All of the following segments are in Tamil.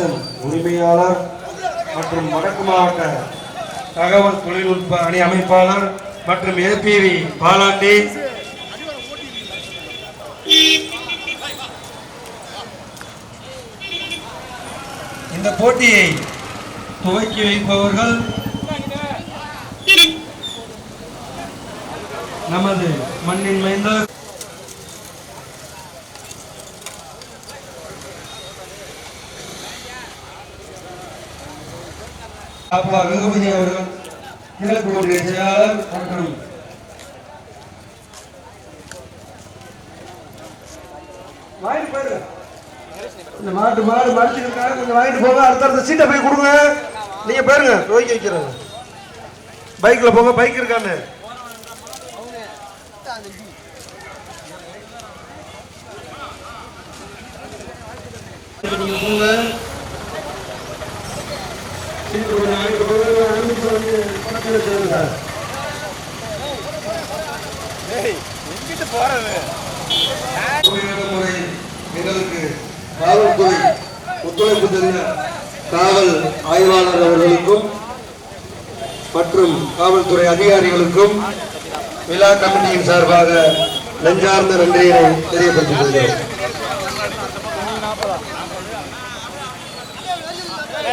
ஜாக்சன் உரிமையாளர் மற்றும் வடக்கு மாவட்ட தகவல் தொழில்நுட்ப அணி அமைப்பாளர் மற்றும் ஏபிவி பாலாண்டி. இந்த போட்டியை துவக்கி வைப்பவர்கள் நமது மண்ணின் மைந்தர் அப்பா ரகுபதி அவர்கள் கிழக்கு ஒன்றிய செயலாளர் மற்றும் வாங்கிட்டு போயிரு. இந்த மாட்டு மாடு மடிச்சுருக்காங்க கொஞ்சம் வாங்கிட்டு போங்க. அடுத்த அடுத்த சீட்டை போய் கொடுங்க. நீங்க பாருங்க நோய்க்கு வைக்கிறேன். பைக்ல போங்க. பைக் இருக்கான்னு. நீங்க போங்க. சீட்டு கொஞ்சம் வந்து சார் முறை எங்களுக்கு காவல்துறை ஒத்துழைப்பு தந்த காவல் ஆய்வாளர் அவர்களுக்கும் மற்றும் காவல்துறை அதிகாரிகளுக்கும் விழா கமிட்டியின் சார்பாக நெஞ்சார்ந்த நன்றியினை தெரியப்படுத்திக் கொள்கிறோம்.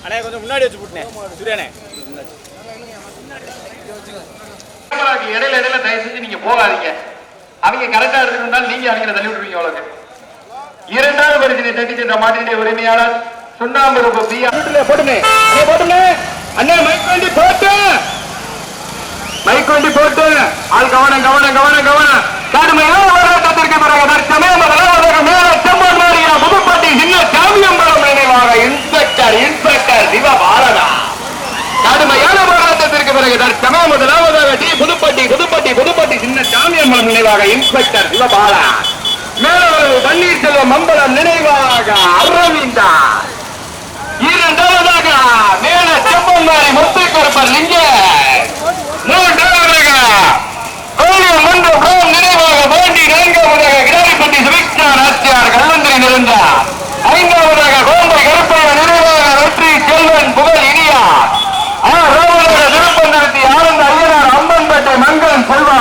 அண்ணே கொஞ்சம் முன்னாடி வச்சு போட்டுனேன் சூர்யானே கேமராக்கு இடையில இடையில தயவு செஞ்சு நீங்க போகாதீங்க. அவங்க கரெக்டா இருக்கணும்னாலும் நீங்க அவங்கள தள்ளி விட்டுருவீங்க அவ்வளவு இரண்டாவது பரிசினை தட்டி சென்ற மாட்டினுடைய உரிமையாளர் சுண்ணாம்பு ரூப பி போட்டுனே அண்ணே மைக் வண்டி போட்டு. மைக் வண்டி போட்டு. ஆள் கவனம் கவனம் கவனம் கவனம். கடுமையான போராட்டத்திற்கு பிறகு தற்சமயம் மேல செம்மன் மாறிய புதுப்பாட்டி சின்ன சாமியம்பலம் நினைவாக இன்ஸ்பெக்டர் இன்ஸ்பெக்டர் பாரதா கடுமையான போராட்டத்திற்கு பிறகு தற்சமயம் முதலாவதாக டி. புதுப்பட்டி புதுப்பட்டி புதுப்பட்டி சின்ன சாமியம்மன் நினைவாக இன்ஸ்பெக்டர் சிவபாலா மேலவரவு பன்னீர்செல்வம் அம்பலம் நினைவாக அரவிந்தா இரண்டாவதாக மேல செம்மன்மாரி முத்துக்கருப்பர் லிங்க மூன்றாவதாக கோலியம் மன்ற புறம் நினைவாக பாண்டி நான்காவதாக கிடாரிப்பட்டி சுவிக்ஷா நாச்சியார் கல்லந்திரி நிறந்தார் ஐந்தாவதாக கோம்பை கருப்பையா நினைவாக செல்வன் புகழ் இனியா ஆறாவதாக திருப்பந்தரத்தி ஆனந்த ஐயனார் அம்பன்பேட்டை மங்கன் செல்வா.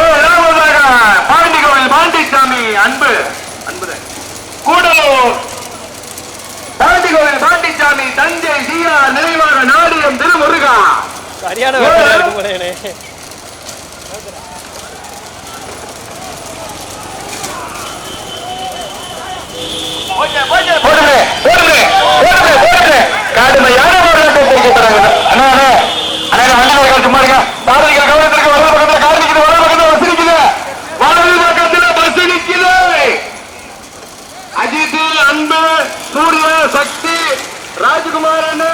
ஏழாவதாக பாண்டி கோவில் பாண்டிசாமி அன்பு. அன்பு கூடலூர். பாண்டி கோவில் பாண்டிசாமி தஞ்சை சீரா நினைவாக நாடியம் திருமுருகா. சரியான வேலையா இருக்கும் கடுமையான போராட்டத்திற்கு பிறகு அண்ணா, அண்ணா, அண்ணா, இந்த சும்மா இருங்க. சாரதிகள் கவனத்திற்கு வலது பக்கத்துல கார் நிக்குது, வலது பக்கத்துல பஸ் வலது பஸ் அஜித் அன்பு சூர்யா சக்தி ராஜ்குமார் கண்ணன்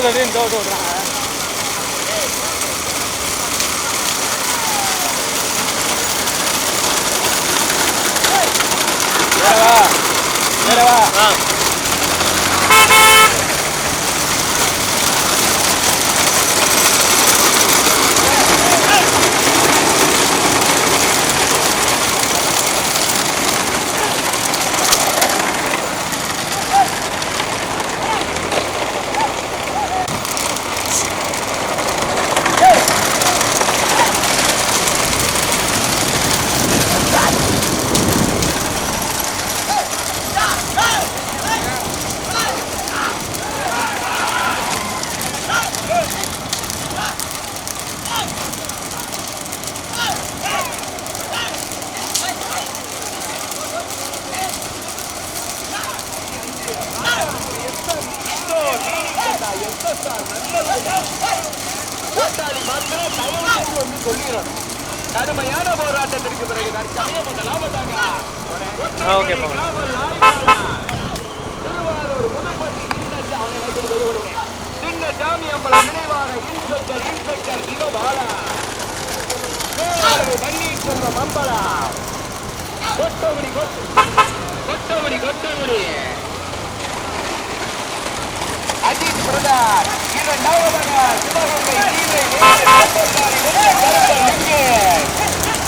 这个人走走来了吧来了吧。啊。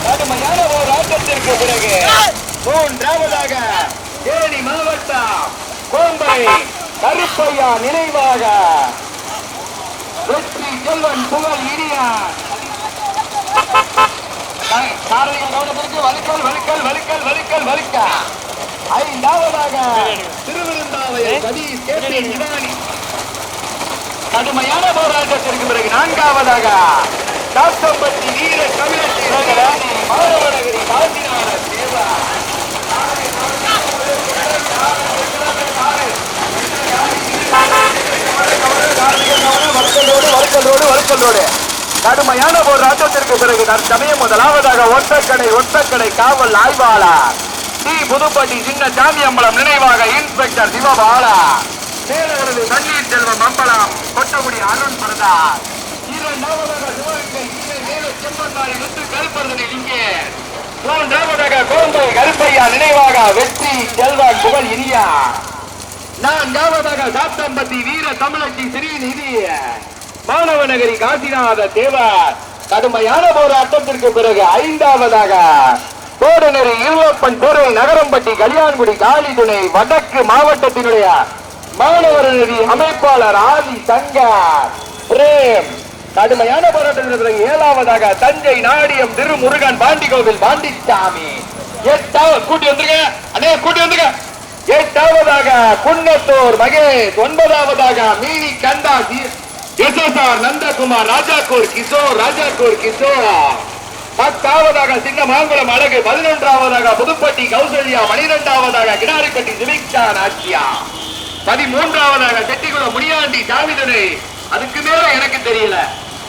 கடுமையான ஒரு ஆட்டத்திற்கு பிறகு மூன்றாவதாக தேனி மாவட்டம் கோம்பை கருப்பையா நினைவாக வெற்றி செல்வன் புகழ் இனியான் சாரதிகள் கவனத்திற்கு வலுக்கல் வலுக்கல் வலுக்கல் வலுக்கல் வலுக்க ஐந்தாவதாக திருவிருந்தாவை. சதீஷ் கேபி இமானி கடுமையான போராட்டத்திற்கு பிறகு நான்காவதாக காசம்பட்டி வீர தமிழச்சி மாணவநகரி காந்திநாத கடுமையான போராட்டத்திற்கு பிறகு தற்சமயம் முதலாவதாக ஒட்டக்கடை ஒட்டக்கடை காவல் ஆய்வாளர். டி புதுப்பட்டி சின்ன சாமியம்பலம் நினைவாக இன்ஸ்பெக்டர் சிவபாலா. சேலவரது தண்ணீர் செல்வம் அம்பலம். கொட்டகுடி அருண் பிரதாஸ் இரண்டாவதாக சிவகங்கை கீழே மேல செம்மந்தாரி முத்து கருப்பரதனை இங்கே. மூன்றாவதாக கோம்பை கருப்பையா நினைவாக வெற்றி செல்வன் புகழ் இனியா. நான்காவதாக சாத்தம்பட்டி வீர தமிழச்சி ஸ்ரீநிதி மாணவநகரி காசிநாத தேவர். கடுமையான போராட்டத்திற்கு பிறகு ஐந்தாவதாக கோடநெறி இருளப்பன் துறை நகரம்பட்டி கல்யாண்குடி காளி துணை வடக்கு மாவட்டத்தினுடைய மாணவர் அமைப்பாளர் ஆதி சங்கர் பிரேம். கடுமையான போராட்டம் ஏழாவதாக தஞ்சை நாடியம் திருமுருகன் பாண்டிகோவில் பாண்டிச்சாமி. எட்டாவது கூட்டி வந்துருங்க. அண்ணே கூட்டி வந்துருங்க. எட்டாவதாக குன்னத்தூர் மகேஷ். ஒன்பதாவதாக மீனி கண்டா எஸ் நந்தகுமார் ராஜாக்கூர் கிஷோர் ராஜாக்கூர் கிஷோரா. பத்தாவதாக சின்ன மாங்குளம் அழகு. பதினொன்றாவதாக புதுப்பட்டி கௌசல்யா. பனிரெண்டாவதாக கிடாரிப்பட்டி சுபிக்ஷா நாச்சியா பதிமூன்றாவதாக செட்டிக்குள்ள முனியாண்டி தாமிதனை அதுக்கு மேல எனக்கு தெரியல.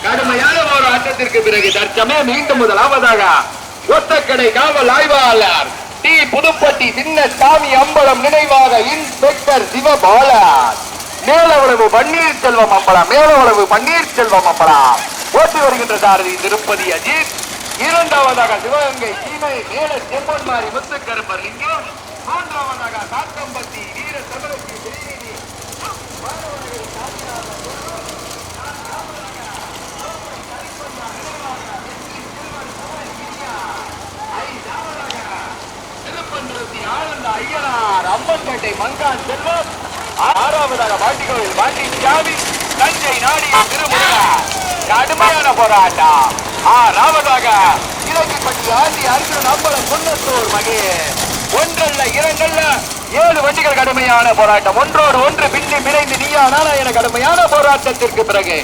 கடுமையான ஒரு ஆட்டத்திற்கு பிறகு தற்சமயம் மீண்டும் முதலாவதாக ஒத்தக்கடை காவல் ஆய்வாளர் டி புதுப்பட்டி சின்ன சாமி அம்பலம் நினைவாக இன்ஸ்பெக்டர் சிவபாலர். மேலவளவு பன்னீர் செல்வம் அம்பலம் மேலவளவு பன்னீர் செல்வம் அம்பலம். ஓட்டி வருகின்ற சாரதி திருப்பதி அஜித். இரண்டாவதாக சிவகங்கை சீமை மேல செம்பன்மாரி முத்துக்கருப்பர் லிங்கம் மூன்றாவதாக காக்கம்பட்டி வீர தமிழச்சி ஸ்ரீநிதி திருப்பந்திரத்தி ஆனந்த ஐயனார் அம்பன்பேட்டை மங்கான் செல்வம் ஆறாவதாக பாண்டிகோவில் பாண்டி சாமி தஞ்சை நாடிய திருமுருகா கடுமையான போராட்டம். ஆறாவதாக இலக்கிப்பட்டி ஆண்டி அர்ஜுனன் அம்பலம் குன்னத்தூர் மகே ஒன்றல்ல இரண்டல்ல. ஏழு வண்டிகள் கடுமையான போராட்டம். ஒன்றோடு ஒன்று பின்னி பிணைந்து நீயா என கடுமையான போராட்டத்திற்கு பிறகு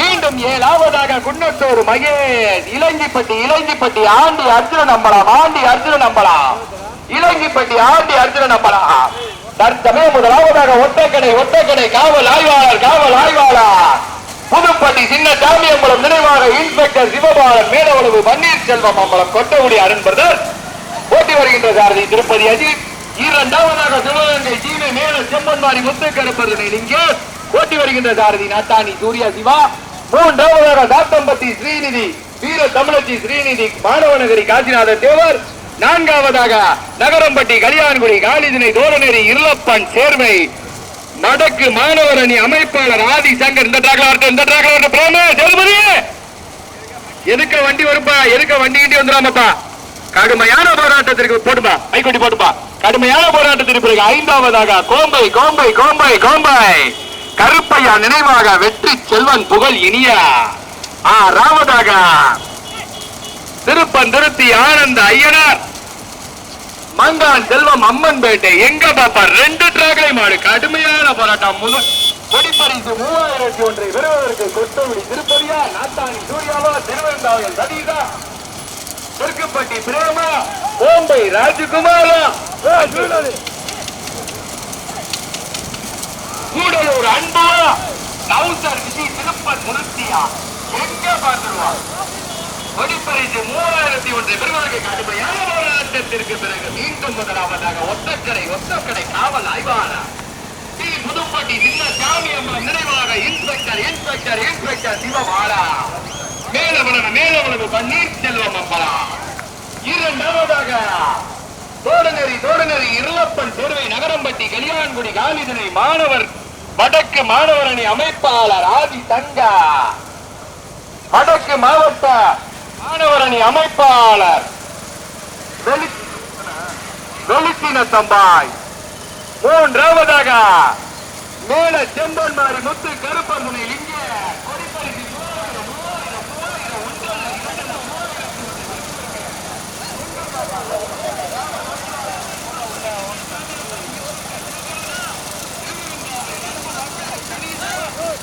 மீண்டும் ஏழாவதாக குன்னத்தூர் மகேஷ். இலங்கிப்பட்டி இலங்கிப்பட்டி ஆண்டி அர்ஜுனன் அம்பலம் ஆண்டி அர்ஜுன நம்பலாம். இலங்கிப்பட்டி ஆண்டி அர்ஜுன நம்பலாம். தற்சமயம் முதலாவதாக ஒட்டக்கடை ஒட்டக்கடை காவல் ஆய்வாளர் காவல் ஆய்வாளர். புதுப்பட்டி சின்ன சாமியம்பலம் நினைவாக இன்ஸ்பெக்டர் சிவபாலன் மேலவளவு பன்னீர்செல்வம் அம்பலம் கொட்டகுடி அருண் பிரதர் போட்டி வருகின்ற சாரதி திருப்பதி அஜித். இரண்டாவதாக சிவகங்கை சீன மேல செம்மன்மாரி முத்துக்கருப்பதனை இங்கே போட்டி வருகின்ற சாரதி நாட்டாணி சூர்யா சிவா. மூன்றாவதாக தாத்தம்பத்தி ஸ்ரீநிதி வீர தமிழச்சி ஸ்ரீநிதி மாணவநகரி காசிநாத தேவர். நான்காவதாக நகரம்பட்டி கலியான்குடி காலிதினை தோரணேரி இருளப்பன் சேர்மை. நடக்கு மாணவர் அணி அமைப்பாளர் ஆதி சங்கர். இந்த டிராக்ல வரட்டும் இந்த டிராக்ல வரட்டும் எதுக்க வண்டி வருப்பா எதுக்க வண்டி கிண்டி வந்துடாமப்பா? கடுமையான போராட்டத்திற்கு போட்டுப்பா. கைக்கொட்டி போட்டுமா கடுமையான போராட்டத்திற்கு பிறகு ஐந்தாவதாக கோம்பை கோம்பை கோம்பை கோம்பை. கருப்பையா நினைவாக வெற்றி செல்வன் புகழ் இனிய. ஆறாவதாக திருப்பன் திருத்தி ஆனந்த ஐயனார். மங்கான் செல்வம் அம்மன் பேட்டை எங்க பாப்பா ரெண்டு டிராக்லை மாடு கடுமையான போராட்டம். முதல் கொடிப்பரிசு மூவாயிரத்தி ஒன்றை பெறுவதற்கு கொத்தவடி திருப்பதியா நாத்தானி சூர்யாவா திருவெந்தாயம் சதீதா தெற்குப்பட்டி பிரேமா கோம்பை ராஜகுமாரா. கூடலூர் அன்பா நவுசர் விஜய் திருப்பன் முருத்தியா எங்க பார்த்துருவா கொடிப்பரிசு மூவாயிரத்தி ஒன்றை பெறுவதற்கு கடுமையான போராட்டத்திற்கு பிறகு மீண்டும் முதலாவதாக ஒத்தக்கடை ஒத்தக்கடை காவல் ஆய்வாளர். டி. புதுப்பட்டி சின்ன சாமி அம்மா நினைவாக inspector inspector inspector Sivabala. Melavalavu Melavalavu Panneer Selvam Ambala இரண்டாவதாக தோடநெறி தோடநெறி இருளப்பன் சேர்வை நகரம்பட்டி கலியான்குடி காலிதனை மாணவர் வடக்கு மாணவர் அணி அமைப்பாளர் ஆதி தங்கா. வடக்கு மாவட்ட மாணவர் அணி அமைப்பாளர் வெளிச்சின தம்பாய். மூன்றாவதாக மேல செம்பன்மாரி முத்து கருப்பமுனை லிங்க கொடிப்பரிசு மூவாயிரம், மூவாயிரம், மூவாயிரம், ஒன்றல்ல, இரண்டல்ல,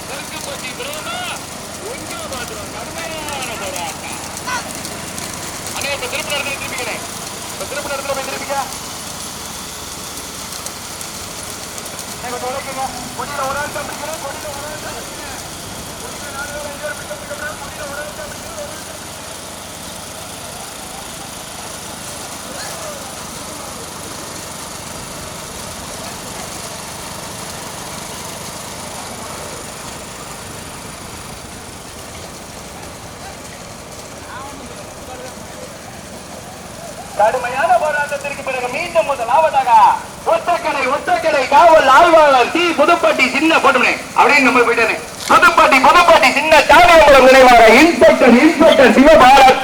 தெற்குப்பட்டி பிரேமா எங்க மாட்டுவோம் கடுமையான போராட்டம் அண்ணே இப்ப திருப்பி இடத்துல திருப்பிக்கிறேன் இப்ப திருப்பி இடத்துல போய் திருப்பிக்க அண்ணே, கொஞ்சம் உழைக்குங்க கொடியில ஒரு ஆள் தான் பிடிக்கிறேன் கொடியில ஒரு ஆள் தான் பிடிக்கிறேன். கொடியில நாலு பேர் அஞ்சு பேர் பிடிக்க பிடிக்கிறேன் கொடியில ஒரு ஆள் தான் பிடிக்கிறேன் ஒரு ஆள் தான் கடுமையான போராட்டத்திற்கு பிறகு மீண்டும் முதலாவதாக ஒத்தக்கடை ஒத்தக்கடை காவல் ஆய்வாளர் சி. புதுப்பாட்டி சின்ன போட்டுமே அப்படின்னு நம்ம போயிட்டானே புதுப்பாட்டி புதுப்பாட்டி சின்ன தானியம்பலம் நினைவாக இன்ஸ்பெக்டர் இன்ஸ்பெக்டர் சிவபாரத்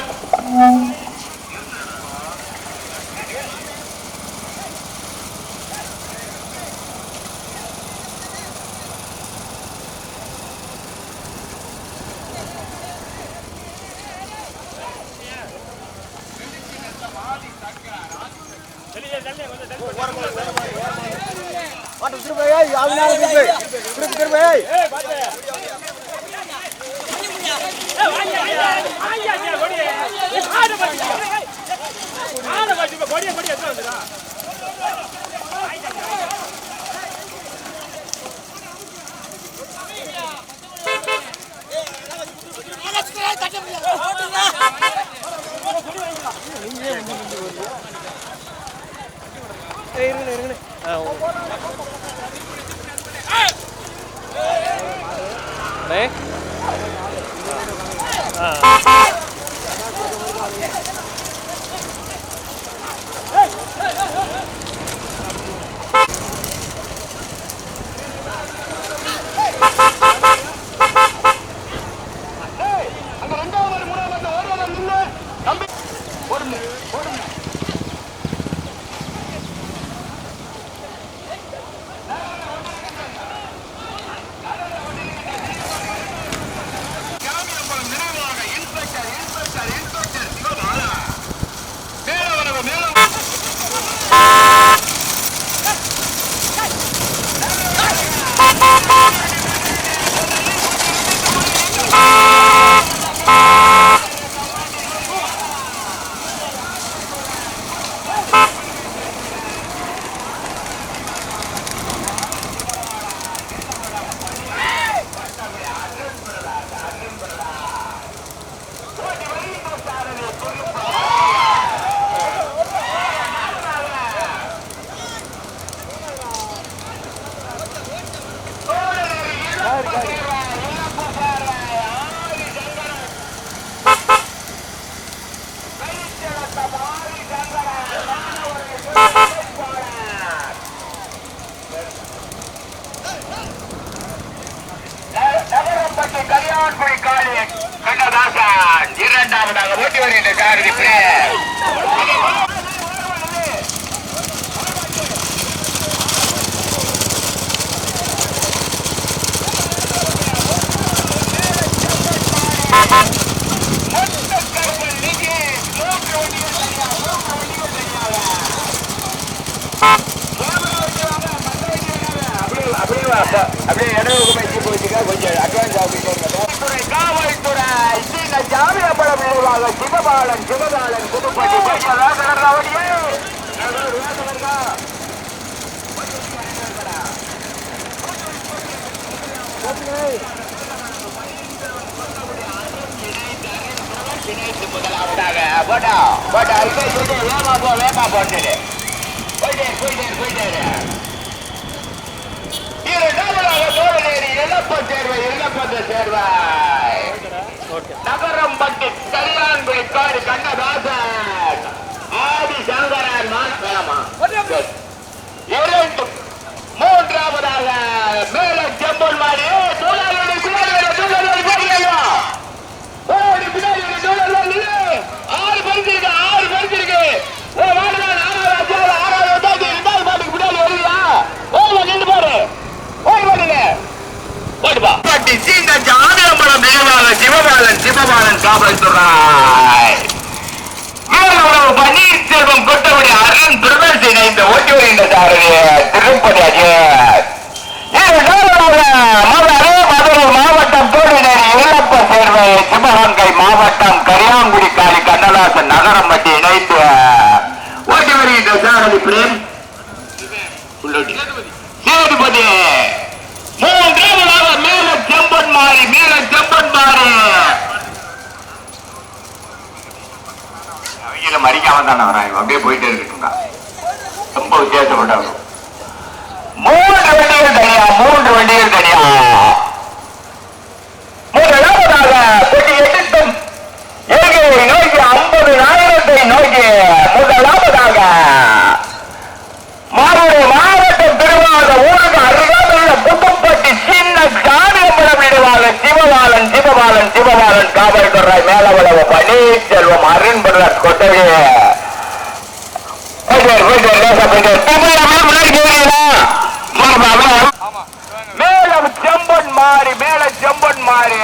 இங்கே இங்கே வேமா போ வேமா போட்டுடு போயிட்டே போயிட்டே போயிட்டே இரண்டாவதாக தோழநேரி இழப்ப சேர்வை இழப்பத்த சேர்வை நகரம் பட்டு கல்யாண்குடி காடு கண்ணதாசன் ஆதி சங்கரன் மாசமா இரண்டு மூன்றாவதாக மேல செம்பொன் மாறி தோழாளி பின்னாடி தோழாளி போடுங்க ஓடி பின்னாடி ஒரு டோலர் வந்து ஆறு பரிசு இருக்கு ஆறு பரிசு இருக்கு ஓ வாடுதான் ஆறாவது அஞ்சாவது ஆறாவது எட்டாவது ரெண்டாவது பாட்டுக்கு பின்னாடி வருவியா ஓ நின்று பாரு ஓடி பாருங்க ஓடுப்பா பாட்டி சீங்க ஜாதியம்பலம் நினைவாக சிவபாலன் சிவபாலன் காவல்துறை வீரவரவு பன்னீர்செல்வம் கொட்டபடி அருண் பிரதர்சி ஓட்டி வருகின்ற சாரதி திருப்பதி அஜயன் மாவட்டம் தோழிநேரி இளப்ப சேர்வை சிவகங்கை மாவட்டம் கரியாங்குடி காலி கண்ணதாசன் நகரம் பற்றி இணைத்து ஓட்டி வருகின்ற சாரதி பிரேம். சேதுபதி மூன்றாவதாக மேல செம்பன் மாறி மேல செம்பன் மாறி அவங்கள மறிக்காம தானே வராங்க. அப்படியே போயிட்டே இருக்கட்டும் ரொம்ப வித்தியாசப்பட்டாங்க மூன்று வண்டிகள் தனியா மூன்று வண்டிகள் தனியா முதலாவதாக கொடி எட்டுக்கும் ஏகையை நோக்கி ஐம்பது நாயிரத்தை நோக்கி முதலாவதாக மதுரை மாவட்டம் திருவாத ஊருக்கு அருகாமையுள்ள புதுப்பட்டி சின்ன சாமியம்பலம் நினைவாக சிவபாலன் சிவபாலன் காவல் காவல்துறை மேலவளவு பன்னீர்செல்வம் அருண் பிரதர் கொட்டகை. போயிட்டு. போயிட்டு மேலம் செம்பன் மாறி மேல செம்பன் மாறி.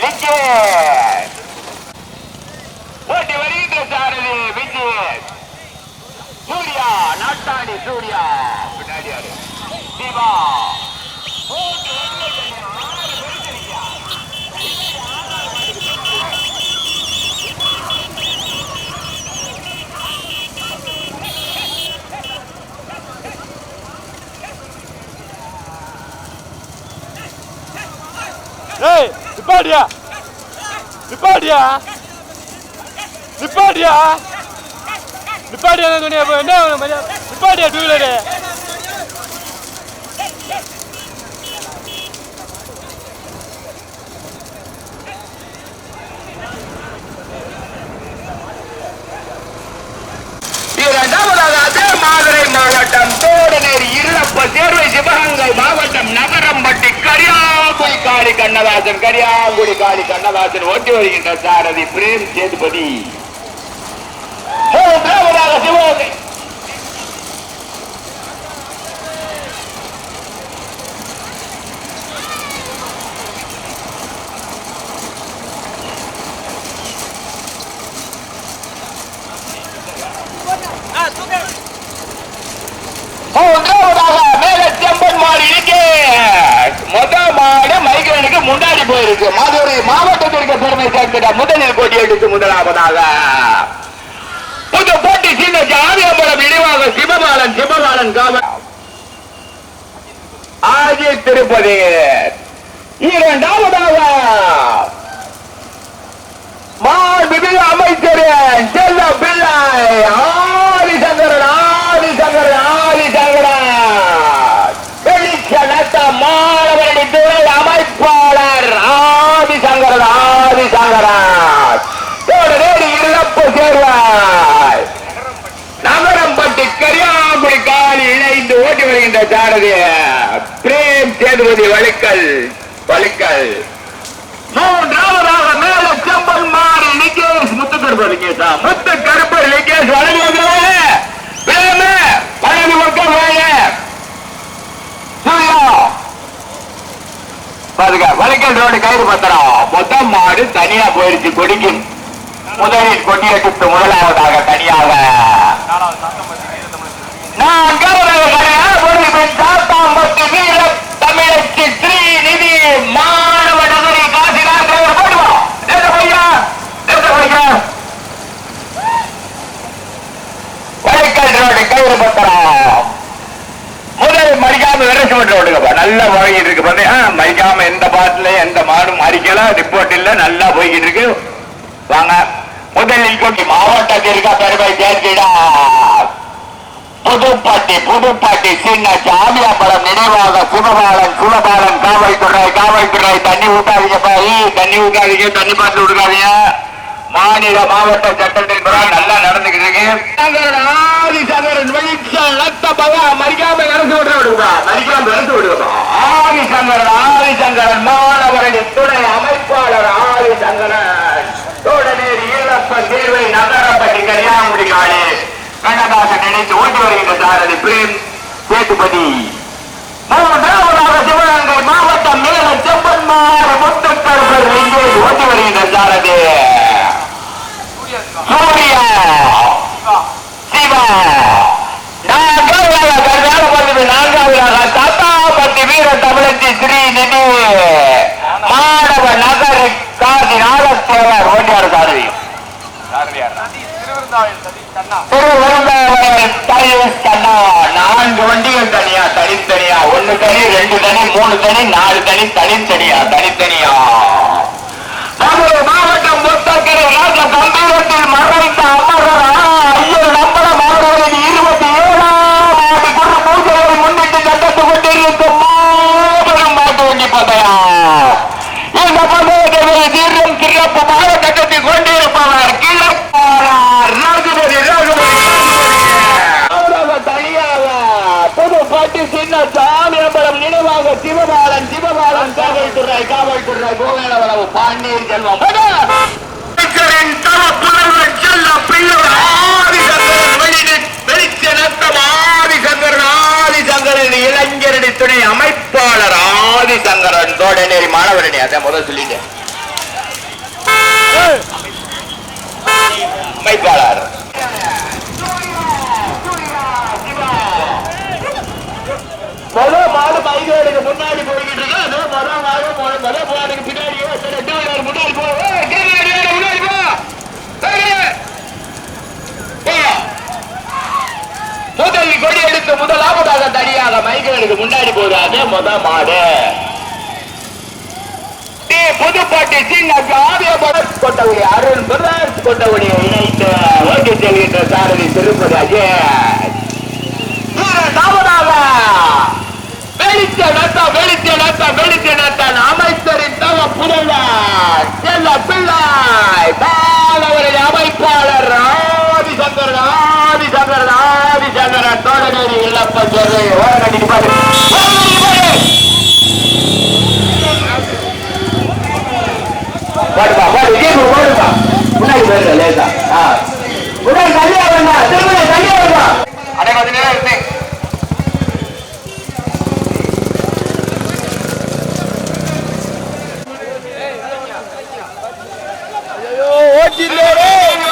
லிங்கே ஓட்டி வருகின்ற சாரதி விஜய் சூர்யா நாட்டாடி சூர்யா. பின்னாடி தீபா சிவா ஏய் நிப்பாடியா நிப்பாடியா நிப்பாடியா நிப்பாடியா துணியா என்ன நிப்பாடியா டூ வீலரு இரண்டாவதாக அதே மதுரை மாவட்டம் தோடநேரி இருளப்ப சேர்வை சிவகங்கை மாவட்டம் நகரம்பட்டி கரியாங்குடி காளி கண்ணதாசன் கரியாங்குடி காளி கண்ணதாசன் ஓட்டி வருகின்ற சாரதி பிரேம் சேதுபதி. மூன்றாவதாக சிவகங்கை மூன்றாவதாக மேல செம்பன் மாடு இருக்கு முத மாடு மைக்ரனுக்கு முன்னாடி மதுரை மாவட்டத்திற்கு பெருமை சேர்த்துட்ட முதலில் கொடி அடித்து முதலாவதாக. புது போட்டி சின்ன ஜாதியம்பலம் இழிவாக சிவபாலன் சிவபாலன் காவல். ஆஜி திருப்பதி. இரண்டாவதாக மாண்புமிகு அமைச்சர் செல்ல பிள்ளை ஆதிசங்கரன் ஆதிசங்கரன் ஆதிசங்கரன் வெளிச்சலத்த மாணவரணி துறை அமைப்பாளர் ஆதிசங்கரன் ஆதிசங்கரன் தோடநேரி இழப்பு சேர்வாய் நகரம்பட்டி கரியாங்குடி காலி இணைந்து ஓட்டி வருகின்ற சாரதி பிரேம் சேதுபதி வழுக்கல் வழுக்கல். மூன்றாவதாக மேல செம்பல் மாறி லிங்கேஷ் முத்து கருப்பர் லிங்கேஷா முத்து கருப்பர் லிங்கேஷ் வழங்கி வந்துருவாங்க பிரேம பாருங்க வழக்கல் ரோடு கயிறு பத்திரம். மொத்தம் மாடு தனியா போயிருச்சு கொடிக்கு. முதலில் கொடிய கொடியடித்து முதலாவதாக தனியாக. தமிழச்சி ஸ்ரீ நிதி மாணவ நகரி காசி வழக்கல் ரோடு கயிறு பத்திரம். மட்டும் விடுங்கப்பா நல்லா போய்கிட்டு இருக்கு பாத்து மறிக்காம எந்த பாட்டுல எந்த மாடும் மறிக்கல ரிப்போர்ட் இல்ல நல்லா போய்கிட்டு இருக்கு. வாங்க. முதலில் கொண்டு மாவட்டத்திற்கு பெருமை சேர்க்கிடா புதுப்பாட்டி புதுப்பாட்டி சின்ன சாமியாபுரம் நினைவாக சிவபாலன் சிவபாலன் காவல்துறை காவல்துறை தண்ணி ஊட்டாதீங்கப்பா ஈ, தண்ணி ஊட்டாதீங்க தண்ணி பார்த்து விடுக்காதீங்க மாநில மாவட்ட சட்டத்தின் நல்லா நடந்துக்கிட்டு இருக்கு சங்கரன் ஆதி சங்கரன் வெளிச்சம் லத்த பகா மறிக்காம இறந்து விட விடுவா மறிக்காம இறந்து விடுவா ஆதி சங்கரன் ஆதி சங்கரன் மாணவர்களின் துணை அமைப்பாளர் ஆதி சங்கரன் தோடநேரி ஈழப்பன் தேர்வை நகரப்பட்டி கன்னியாகுமரி காடு கண்ணதாக நினைத்து ஓட்டி சாரதி பிரேம் சேத்துபதி மூன்றாவதாக சிவகங்கை மாவட்டம் மேல செம்பன்மாறு முத்துக்கருப்பர் இங்கே ஓட்டி வருகின்ற சாரதி. சூர்யா. சிவா. நான்காவதாக கருதாலப்பட்டி நான்காவதாக தாத்தாப்பட்டி வீர தமிழச்சி ஸ்ரீ நிதி மாணவ நகர் காசி நாகத்தேவர் ஓட்டியார் சாரதி. திருவண்ணாமலை டைல்ஸ் கண்ணா நான்கு வண்டிகள் தனியா தனித்தனியா ஒண்ணு தனி ரெண்டு தனி மூணு தனி நாலு தனி தனிச்செடியா தனித்தனியா மதுரை மாவட்டம் முத்தக்கரை ராஜ கம்பீரத்தில் மறைந்த அமரர் ஐயர் நம்பர மாணவரின் இருபத்தி ஏழாம் ஆண்டு குரு பூஜையை முன்னிட்டு நடந்து கொண்டிருக்கும் மாபெரும் மாட்டு வண்டி பந்தயா இந்த பந்தயத்தை தீர்வும் சிறப்பு மாவட்டத்தில் கொண்டிருப்பவர் கிழக்காரர் ரகுபதி ரகுபதி அவரது தனியாக புதுப்பட்டி சின்ன சாமியம்பலம் நினைவாக சிவபாலன் சிவபாலன் காவல்துறை காவல்துறை கோவேலவரவு பாண்டியன் செல்வம் அமைச்சரின் தவ புதல்வன் செல்ல பிள்ளை ஆதிசங்கரன் வெளியிடு வெளிச்ச நத்தம் ஆதிசங்கரன் ஆதிசங்கரன் இளைஞரணி துணை அமைப்பாளர் ஆதிசங்கரன். தோடநேரி மாணவரணி அதை முதல் சொல்லிட்டேன் அமைப்பாளர். முத மாடு பைக்குகளுக்கு முன்னாடி போய்கிட்டு இருக்கு அதோ முத பின்னாடி சரி, டூ வீலர் முன்னாடி போ. முன்னாடி போ. முதல் கொடி எடுத்து முதலாவதாக தனியாக முன்னாடி போறாது முத மாடு. புதுப்பாட்டி சின்ன ஆரிய கொண்டவுடைய அருண் பிரதர்ஸ் கொண்டவுடைய இணைத்து ஓட்டி செல்கின்ற சாரதி திருப்பதி அஜய் தாவதாக வெளிச்ச நத்த வெளிச்ச நத்தன் அமைச்சரின் தவ புதல்வர். செல்ல பிள்ளை பாலவரின் அமைப்பாளர் ஆதிசங்கரன் ஆதிசங்கரன் ஆதிசங்கரன் தோழநேரி இழப்ப சொல்லை ஓரங்கடி பாரு. பாடுப்பா பாடு விஜய் ஓடுப்பா முன்னாடி போயிருக்க லேசா. ஆ. முன்னாடி தள்ளியா வேண்டாம் திரும்ப தள்ளியா வேண்டாம் அடே கொஞ்ச நேரம் இருக்கு de